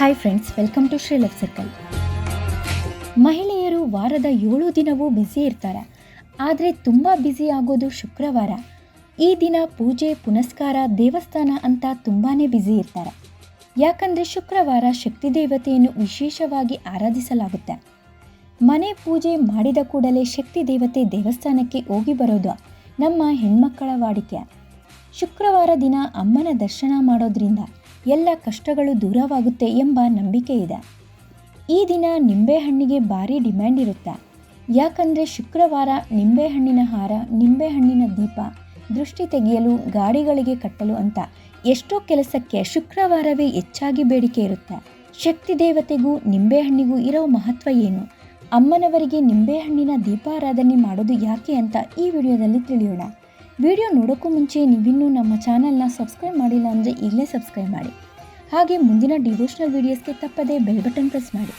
Hi friends welcome to Shri love circle ಮಹಿಳೆಯರು ವಾರದ ಏಳು ದಿನವೂ ಬ್ಯುಸಿ ಇರ್ತಾರೆ. ಆದರೆ ತುಂಬ ಬ್ಯುಸಿ ಆಗೋದು ಶುಕ್ರವಾರ. ಈ ದಿನ ಪೂಜೆ, ಪುನಸ್ಕಾರ, ದೇವಸ್ಥಾನ ಅಂತ ತುಂಬಾ ಬ್ಯುಸಿ ಇರ್ತಾರೆ. ಯಾಕಂದರೆ ಶುಕ್ರವಾರ ಶಕ್ತಿ ದೇವತೆಯನ್ನು ವಿಶೇಷವಾಗಿ ಆರಾಧಿಸಲಾಗುತ್ತೆ. ಮನೆ ಪೂಜೆ ಮಾಡಿದ ಕೂಡಲೇ ಶಕ್ತಿ ದೇವತೆ ದೇವಸ್ಥಾನಕ್ಕೆ ಹೋಗಿ ಬರೋದು ನಮ್ಮ ಹೆಣ್ಮಕ್ಕಳ ವಾಡಿಕೆ. ಶುಕ್ರವಾರ ದಿನ ಅಮ್ಮನ ದರ್ಶನ ಮಾಡೋದ್ರಿಂದ ಎಲ್ಲ ಕಷ್ಟಗಳು ದೂರವಾಗುತ್ತೆ ಎಂಬ ನಂಬಿಕೆ ಇದೆ. ಈ ದಿನ ನಿಂಬೆಹಣ್ಣಿಗೆ ಭಾರಿ ಡಿಮ್ಯಾಂಡ್ ಇರುತ್ತೆ? ಯಾಕಂದರೆ ಶುಕ್ರವಾರ ನಿಂಬೆಹಣ್ಣಿನ ಹಾರ, ನಿಂಬೆಹಣ್ಣಿನ ದೀಪ, ದೃಷ್ಟಿ ತೆಗೆಯಲು, ಗಾಡಿಗಳಿಗೆ ಕಟ್ಟಲು ಅಂತ ಎಷ್ಟೋ ಕೆಲಸಕ್ಕೆ ಶುಕ್ರವಾರವೇ ಹೆಚ್ಚಾಗಿ ಬೇಡಿಕೆ ಇರುತ್ತೆ? ಶಕ್ತಿ ದೇವತೆಗೂ, ನಿಂಬೆಹಣ್ಣಿಗೂ ಇರೋ ಮಹತ್ವ ಏನು? ಅಮ್ಮನವರಿಗೆ ನಿಂಬೆಹಣ್ಣಿನ ದೀಪಾರಾಧನೆ ಮಾಡೋದು ಯಾಕೆ ಅಂತ ಈ ವಿಡಿಯೋದಲ್ಲಿ ತಿಳಿಯೋಣ. ವಿಡಿಯೋ ನೋಡೋಕ್ಕೂ ಮುಂಚೆ ನೀವಿನ್ನೂ ನಮ್ಮ ಚಾನಲ್ನ ಸಬ್ಸ್ಕ್ರೈಬ್ ಮಾಡಿಲ್ಲ ಅಂದರೆ ಈಗಲೇ ಸಬ್ಸ್ಕ್ರೈಬ್ ಮಾಡಿ. ಹಾಗೆ ಮುಂದಿನ ಡಿವೋಷನಲ್ ವೀಡಿಯೋಸ್ಗೆ ತಪ್ಪದೇ ಬೆಲ್ ಬಟನ್ ಪ್ರೆಸ್ ಮಾಡಿ.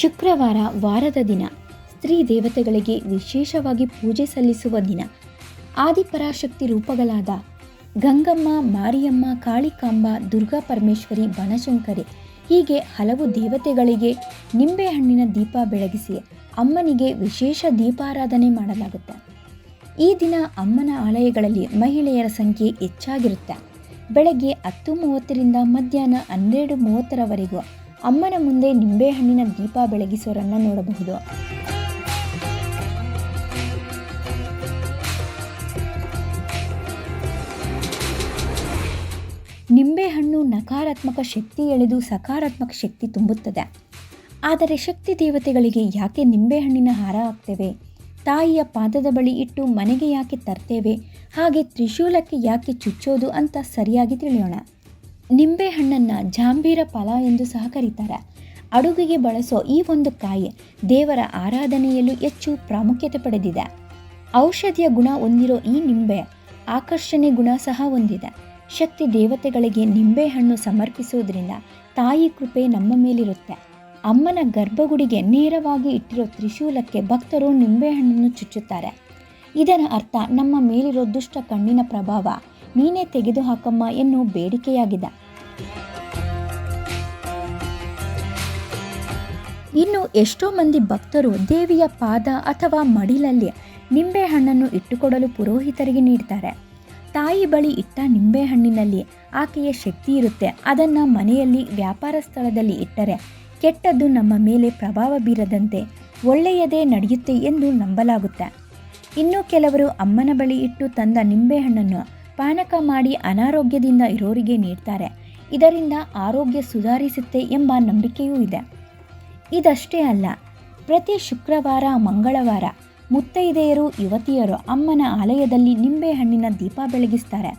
ಶುಕ್ರವಾರ ವಾರದ ದಿನ ಸ್ತ್ರೀ ದೇವತೆಗಳಿಗೆ ವಿಶೇಷವಾಗಿ ಪೂಜೆ ಸಲ್ಲಿಸುವ ದಿನ. ಆದಿಪರಾಶಕ್ತಿ ರೂಪಗಳಾದ ಗಂಗಮ್ಮ, ಮಾರಿಯಮ್ಮ, ಕಾಳಿಕಾಂಬ, ದುರ್ಗಾ ಪರಮೇಶ್ವರಿ, ಬನಶಂಕರಿ ಹೀಗೆ ಹಲವು ದೇವತೆಗಳಿಗೆ ನಿಂಬೆಹಣ್ಣಿನ ದೀಪ ಬೆಳಗಿಸಿ ಅಮ್ಮನಿಗೆ ವಿಶೇಷ ದೀಪಾರಾಧನೆ ಮಾಡಲಾಗುತ್ತೆ. ಈ ದಿನ ಅಮ್ಮನ ಆಲಯಗಳಲ್ಲಿ ಮಹಿಳೆಯರ ಸಂಖ್ಯೆ ಹೆಚ್ಚಾಗಿರುತ್ತೆ. ಬೆಳಗ್ಗೆ ಹತ್ತು ಮೂವತ್ತರಿಂದ ಮಧ್ಯಾಹ್ನ ಹನ್ನೆರಡು ಮೂವತ್ತರವರೆಗೂ ಅಮ್ಮನ ಮುಂದೆ ನಿಂಬೆಹಣ್ಣಿನ ದೀಪ ಬೆಳಗಿಸೋರನ್ನ ನೋಡಬಹುದು. ನಿಂಬೆಹಣ್ಣು ನಕಾರಾತ್ಮಕ ಶಕ್ತಿ ಎಳೆದು ಸಕಾರಾತ್ಮಕ ಶಕ್ತಿ ತುಂಬುತ್ತದೆ. ಆದರೆ ಶಕ್ತಿ ದೇವತೆಗಳಿಗೆ ಯಾಕೆ ನಿಂಬೆಹಣ್ಣಿನ ಹಾರ ಹಾಕ್ತೇವೆ? ತಾಯಿಯ ಪಾದದ ಬಳಿ ಇಟ್ಟು ಮನೆಗೆ ಯಾಕೆ ತರ್ತೇವೆ? ಹಾಗೆ ತ್ರಿಶೂಲಕ್ಕೆ ಯಾಕೆ ಚುಚ್ಚೋದು ಅಂತ ಸರಿಯಾಗಿ ತಿಳಿಯೋಣ. ನಿಂಬೆಹಣ್ಣನ್ನು ಜಾಂಬೀರ ಫಲ ಎಂದು ಸಹ ಕರೀತಾರೆ. ಅಡುಗೆಗೆ ಬಳಸೋ ಈ ಒಂದು ಕಾಯಿ ದೇವರ ಆರಾಧನೆಯಲ್ಲೂ ಹೆಚ್ಚು ಪ್ರಾಮುಖ್ಯತೆ ಪಡೆದಿದೆ. ಔಷಧಿಯ ಗುಣ ಹೊಂದಿರೋ ಈ ನಿಂಬೆ ಆಕರ್ಷಣೆ ಗುಣ ಸಹ ಹೊಂದಿದೆ. ಶಕ್ತಿ ದೇವತೆಗಳಿಗೆ ನಿಂಬೆಹಣ್ಣು ಸಮರ್ಪಿಸೋದ್ರಿಂದ ತಾಯಿ ಕೃಪೆ ನಮ್ಮ ಮೇಲಿರುತ್ತೆ. ಅಮ್ಮನ ಗರ್ಭಗುಡಿಗೆ ನೇರವಾಗಿ ಇಟ್ಟಿರೋ ತ್ರಿಶೂಲಕ್ಕೆ ಭಕ್ತರು ನಿಂಬೆಹಣ್ಣನ್ನು ಚುಚ್ಚುತ್ತಾರೆ. ಇದರ ಅರ್ಥ ನಮ್ಮ ಮೇಲಿರೋ ದುಷ್ಟ ಕಣ್ಣಿನ ಪ್ರಭಾವ ನೀನೇ ತೆಗೆದುಹಾಕಮ್ಮ ಎನ್ನು ಬೇಡಿಕೆಯಾಗಿದೆ. ಇನ್ನು ಎಷ್ಟೋ ಮಂದಿ ಭಕ್ತರು ದೇವಿಯ ಪಾದ ಅಥವಾ ಮಡಿಲಲ್ಲಿ ನಿಂಬೆಹಣ್ಣನ್ನು ಇಟ್ಟುಕೊಡಲು ಪುರೋಹಿತರಿಗೆ ನೀಡ್ತಾರೆ. ತಾಯಿ ಬಳಿ ಇಟ್ಟ ನಿಂಬೆಹಣ್ಣಿನಲ್ಲಿ ಆಕೆಯ ಶಕ್ತಿ ಇರುತ್ತೆ. ಅದನ್ನು ಮನೆಯಲ್ಲಿ ವ್ಯಾಪಾರ ಸ್ಥಳದಲ್ಲಿ ಇಟ್ಟರೆ ಕೆಟ್ಟದ್ದು ನಮ್ಮ ಮೇಲೆ ಪ್ರಭಾವ ಬೀರದಂತೆ ಒಳ್ಳೆಯದೇ ನಡೆಯುತ್ತೆ ಎಂದು ನಂಬಲಾಗುತ್ತೆ. ಇನ್ನು ಕೆಲವರು ಅಮ್ಮನ ಬಳಿ ಇಟ್ಟು ತಂದ ನಿಂಬೆಹಣ್ಣನ್ನು ಪಾನಕ ಮಾಡಿ ಅನಾರೋಗ್ಯದಿಂದ ಇರೋರಿಗೆ ನೀಡ್ತಾರೆ. ಇದರಿಂದ ಆರೋಗ್ಯ ಸುಧಾರಿಸುತ್ತೆ ಎಂಬ ನಂಬಿಕೆಯೂ ಇದೆ. ಇದಷ್ಟೇ ಅಲ್ಲ, ಪ್ರತಿ ಶುಕ್ರವಾರ, ಮಂಗಳವಾರ ಮುತ್ತೈದೆಯರು, ಯುವತಿಯರು ಅಮ್ಮನ ಆಲಯದಲ್ಲಿ ನಿಂಬೆಹಣ್ಣಿನ ದೀಪ ಬೆಳಗಿಸ್ತಾರೆ.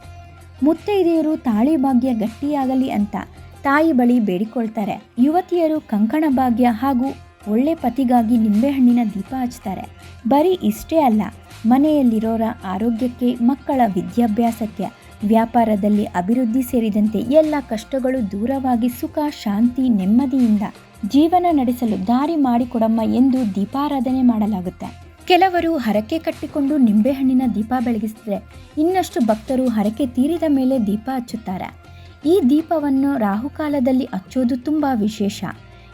ಮುತ್ತೈದೆಯರು ತಾಳಿ ಭಾಗ್ಯ ಗಟ್ಟಿಯಾಗಲಿ ಅಂತ ತಾಯಿ ಬಳಿ ಬೇಡಿಕೊಳ್ತಾರೆ. ಯುವತಿಯರು ಕಂಕಣ ಭಾಗ್ಯ ಹಾಗೂ ಒಳ್ಳೆ ಪತಿಗಾಗಿ ನಿಂಬೆಹಣ್ಣಿನ ದೀಪ ಹಚ್ತಾರೆ. ಬರೀ ಇಷ್ಟೇ ಅಲ್ಲ, ಮನೆಯಲ್ಲಿರೋರ ಆರೋಗ್ಯಕ್ಕೆ, ಮಕ್ಕಳ ವಿದ್ಯಾಭ್ಯಾಸಕ್ಕೆ, ವ್ಯಾಪಾರದಲ್ಲಿ ಅಭಿವೃದ್ಧಿ ಸೇರಿದಂತೆ ಎಲ್ಲ ಕಷ್ಟಗಳು ದೂರವಾಗಿ ಸುಖ, ಶಾಂತಿ, ನೆಮ್ಮದಿಯಿಂದ ಜೀವನ ನಡೆಸಲು ದಾರಿ ಮಾಡಿಕೊಡಮ್ಮ ಎಂದು ದೀಪಾರಾಧನೆ ಮಾಡಲಾಗುತ್ತೆ. ಕೆಲವರು ಹರಕೆ ಕಟ್ಟಿಕೊಂಡು ನಿಂಬೆಹಣ್ಣಿನ ದೀಪ ಬೆಳಗಿಸಿದ್ರೆ ಇನ್ನಷ್ಟು ಭಕ್ತರು ಹರಕೆ ತೀರಿದ ಮೇಲೆ ದೀಪ ಹಚ್ಚುತ್ತಾರೆ. ಈ ದೀಪವನ್ನು ರಾಹುಕಾಲದಲ್ಲಿ ಹಚ್ಚೋದು ತುಂಬ ವಿಶೇಷ.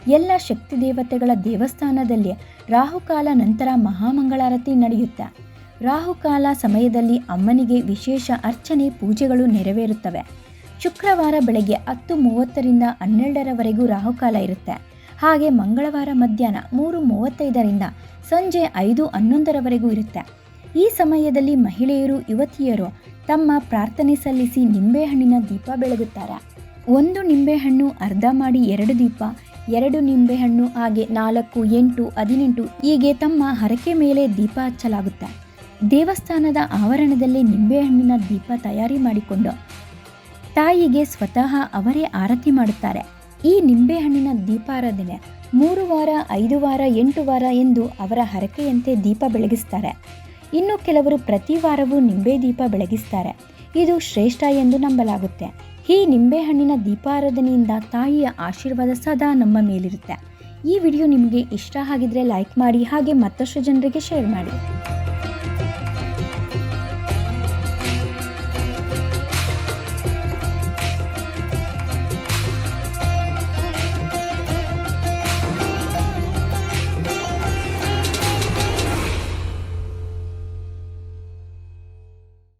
ಎಲ್ಲ ಶಕ್ತಿ ದೇವತೆಗಳ ದೇವಸ್ಥಾನದಲ್ಲಿ ರಾಹುಕಾಲ ನಂತರ ಮಹಾಮಂಗಳಾರತಿ ನಡೆಯುತ್ತೆ. ರಾಹುಕಾಲ ಸಮಯದಲ್ಲಿ ಅಮ್ಮನಿಗೆ ವಿಶೇಷ ಅರ್ಚನೆ ಪೂಜೆಗಳು ನೆರವೇರುತ್ತವೆ. ಶುಕ್ರವಾರ ಬೆಳಗ್ಗೆ ಹತ್ತು ಮೂವತ್ತರಿಂದ ಹನ್ನೆರಡರವರೆಗೂ ರಾಹುಕಾಲ ಇರುತ್ತೆ. ಹಾಗೆ ಮಂಗಳವಾರ ಮಧ್ಯಾಹ್ನ ಮೂರು ಮೂವತ್ತೈದರಿಂದ ಸಂಜೆ ಐದು ಹನ್ನೊಂದರವರೆಗೂ ಇರುತ್ತೆ. ಈ ಸಮಯದಲ್ಲಿ ಮಹಿಳೆಯರು, ಯುವತಿಯರು ತಮ್ಮ ಪ್ರಾರ್ಥನೆ ಸಲ್ಲಿಸಿ ನಿಂಬೆಹಣ್ಣಿನ ದೀಪ ಬೆಳಗುತ್ತಾರೆ. ಒಂದು ನಿಂಬೆಹಣ್ಣು ಅರ್ಧ ಮಾಡಿ ಎರಡು ದೀಪ ಎರಡು ನಿಂಬೆಹಣ್ಣು, ಹಾಗೆ ನಾಲ್ಕು, ಎಂಟು, ಹದಿನೆಂಟು, ಹೀಗೆ ತಮ್ಮ ಹರಕೆ ಮೇಲೆ ದೀಪ ಹಚ್ಚಲಾಗುತ್ತೆ? ದೇವಸ್ಥಾನದ ಆವರಣದಲ್ಲಿ ನಿಂಬೆಹಣ್ಣಿನ ದೀಪ ತಯಾರಿ ಮಾಡಿಕೊಂಡು ತಾಯಿಗೆ ಸ್ವತಃ ಅವರೇ ಆರತಿ ಮಾಡುತ್ತಾರೆ. ಈ ನಿಂಬೆಹಣ್ಣಿನ ದೀಪಾರಾಧನೆ ಮೂರು ವಾರ, ಐದು ವಾರ, ಎಂಟು ವಾರ ಎಂದು ಅವರ ಹರಕೆಯಂತೆ ದೀಪ ಬೆಳಗಿಸ್ತಾರೆ. ಇನ್ನು ಕೆಲವರು ಪ್ರತಿ ವಾರವೂ ನಿಂಬೆ ದೀಪ ಬೆಳಗಿಸ್ತಾರೆ. ಇದು ಶ್ರೇಷ್ಠ ಎಂದು ನಂಬಲಾಗುತ್ತೆ. ಈ ನಿಂಬೆಹಣ್ಣಿನ ದೀಪಾರಾಧನೆಯಿಂದ ತಾಯಿಯ ಆಶೀರ್ವಾದ ಸದಾ ನಮ್ಮ ಮೇಲಿರುತ್ತೆ. ಈ ವಿಡಿಯೋ ನಿಮಗೆ ಇಷ್ಟ ಆಗಿದ್ರೆ ಲೈಕ್ ಮಾಡಿ ಹಾಗೆ ಮತ್ತಷ್ಟು ಜನರಿಗೆ ಶೇರ್ ಮಾಡಿ.